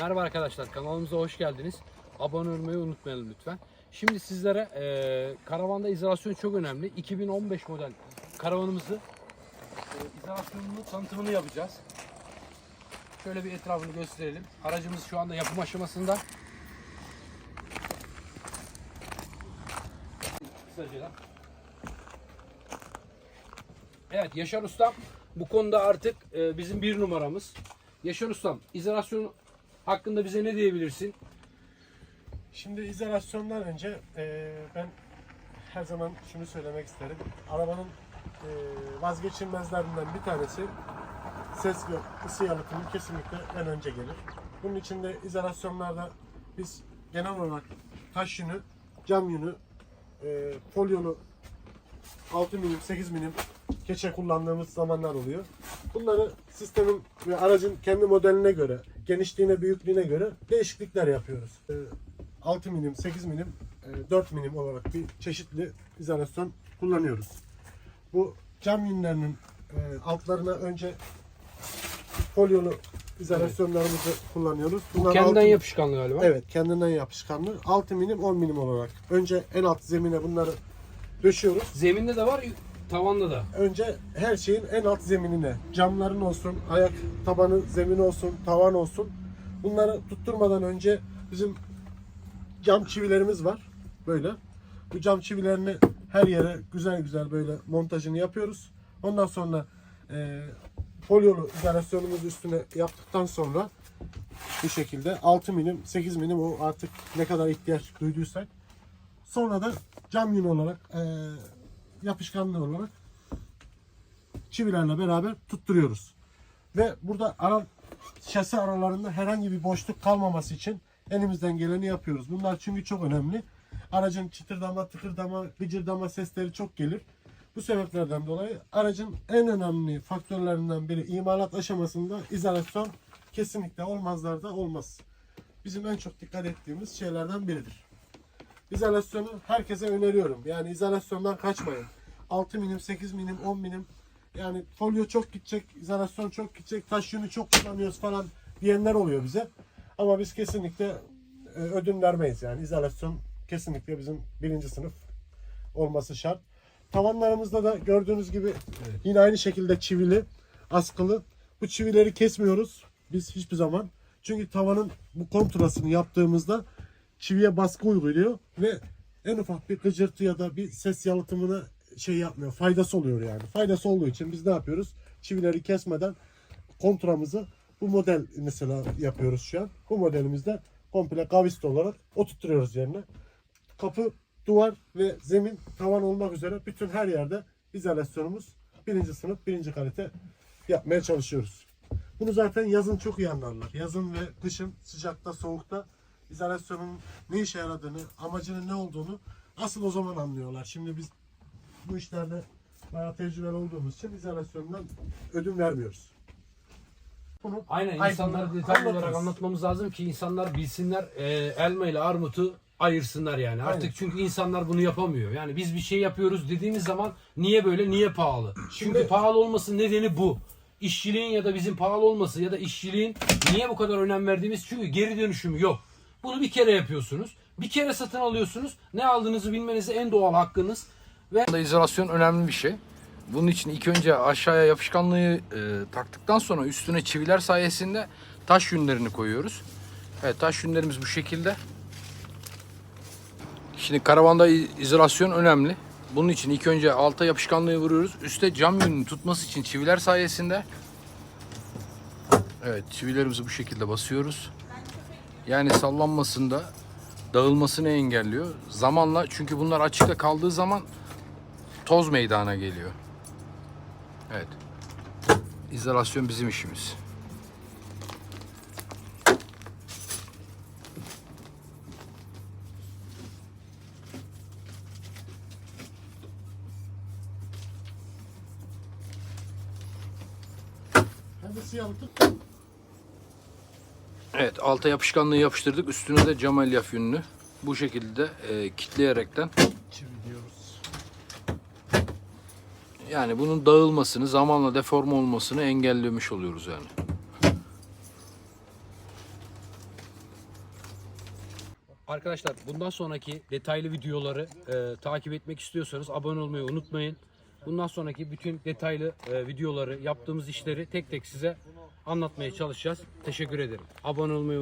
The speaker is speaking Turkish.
Merhaba arkadaşlar kanalımıza hoş geldiniz. Abone olmayı unutmayalım lütfen. Şimdi sizlere e, karavanda izolasyon çok önemli. 2015 model karavanımızı e, izolasyonunu tanıtımını yapacağız. Şöyle bir etrafını gösterelim. Aracımız şu anda yapım aşamasında. Kısaca. Evet Yaşar Ustam bu konuda artık e, bizim bir numaramız. Yaşar Ustam izolasyon hakkında bize ne diyebilirsin? Şimdi izolasyondan önce eee, ben her zaman şunu söylemek isterim. Arabanın eee, vazgeçilmezlerinden bir tanesi ses ve ısı yalıtımı kesinlikle en önce gelir. Bunun için de izolasyonlarda biz genel olarak taş yünü, cam yünü, eee folyolu 6 milim, 8 milim keçe kullandığımız zamanlar oluyor. Bunları sistemin ve aracın kendi modeline göre, genişliğine, büyüklüğüne göre değişiklikler yapıyoruz. Eee, 6 milim, 8 milim, e, 4 milim olarak bir çeşitli izolasyon kullanıyoruz. Bu cam yünlerinin e, altlarına önce folyolu izolasyonlarımızı kullanıyoruz. Bunlar Kendinden altı- yapışkanlı galiba. Evet, kendinden yapışkanlı. 6 milim, 10 milim olarak. Önce en alt zemine bunları döşüyoruz. Zeminde de var, tavanda da. Önce her şeyin en alt zeminine, camların olsun, ayak tabanı zemin olsun, tavan olsun. Bunları tutturmadan önce bizim cam çivilerimiz var. Böyle. Bu cam çivilerini her yere güzel güzel böyle montajını yapıyoruz. Ondan sonra e, folyolu izolasyonumuzu üstüne yaptıktan sonra bu şekilde 6 milim, 8 milim o artık ne kadar ihtiyaç duyduysak. Sonra da cam yün olarak e, yapışkanlı olarak çivilerle beraber tutturuyoruz. Ve burada ara şasi aralarında herhangi bir boşluk kalmaması için elimizden geleni yapıyoruz. Bunlar çünkü çok önemli. Aracın çıtırdama, tıkırdama, gıcırdama sesleri çok gelir. Bu sebeplerden dolayı aracın en önemli faktörlerinden biri imalat aşamasında izolasyon kesinlikle olmazlar da olmaz. Bizim en çok dikkat ettiğimiz şeylerden biridir. İzolasyonu herkese öneriyorum. Yani izolasyondan kaçmayın. 6 milim, 8 milim, 10 milim yani folyo çok gidecek, izolasyon çok gidecek, taş yünü çok kullanıyoruz falan diyenler oluyor bize. Ama biz kesinlikle e, ödün vermeyiz yani izolasyon kesinlikle bizim birinci sınıf olması şart. Tavanlarımızda da gördüğünüz gibi yine aynı şekilde çivili, askılı. Bu çivileri kesmiyoruz biz hiçbir zaman. Çünkü tavanın bu kontrasını yaptığımızda çiviye baskı uyguluyor ve en ufak bir gıcırtı ya da bir ses yalıtımına şey yapmıyor. Faydası oluyor yani. Faydası olduğu için biz ne yapıyoruz? Çivileri kesmeden kontramızı bu model mesela yapıyoruz şu an. Bu modelimizde komple kavisli olarak oturtuyoruz yerine. Kapı, duvar ve zemin, tavan olmak üzere bütün her yerde izolasyonumuz birinci sınıf, birinci kalite yapmaya çalışıyoruz. Bunu zaten yazın çok iyi anlarlar. Yazın ve kışın sıcakta, soğukta izolasyonun ne işe yaradığını, amacının ne olduğunu asıl o zaman anlıyorlar. Şimdi biz bu işlerde bayağı tecrübeli olduğumuz için izolasyondan ödün vermiyoruz. Bunu Aynen insanlara detaylı olarak anlatmamız lazım ki insanlar bilsinler e, elma ile armutu ayırsınlar yani. Artık Aynen. çünkü insanlar bunu yapamıyor. Yani biz bir şey yapıyoruz dediğimiz zaman niye böyle, niye pahalı? Çünkü Şimdi- pahalı olmasının nedeni bu. İşçiliğin ya da bizim pahalı olması ya da işçiliğin niye bu kadar önem verdiğimiz çünkü geri dönüşümü yok. Bunu bir kere yapıyorsunuz. Bir kere satın alıyorsunuz. Ne aldığınızı bilmenize en doğal hakkınız. Ve izolasyon önemli bir şey. Bunun için ilk önce aşağıya yapışkanlığı e, taktıktan sonra üstüne çiviler sayesinde taş yünlerini koyuyoruz. Evet taş yünlerimiz bu şekilde. Şimdi karavanda izolasyon önemli. Bunun için ilk önce alta yapışkanlığı vuruyoruz. Üste cam yününü tutması için çiviler sayesinde. Evet çivilerimizi bu şekilde basıyoruz. Yani sallanmasında dağılmasını engelliyor. Zamanla çünkü bunlar açıkta kaldığı zaman toz meydana geliyor. Evet. İzolasyon bizim işimiz. Kendisi yalıtım. Evet, alta yapışkanlığı yapıştırdık. Üstüne de cam elyaf yününü bu şekilde e, kitleyerekten Çivi diyoruz. yani bunun dağılmasını, zamanla deforme olmasını engellemiş oluyoruz yani. Arkadaşlar bundan sonraki detaylı videoları e, takip etmek istiyorsanız abone olmayı unutmayın. Bundan sonraki bütün detaylı e, videoları, yaptığımız işleri tek tek size anlatmaya çalışacağız. Teşekkür ederim. Abone olmayı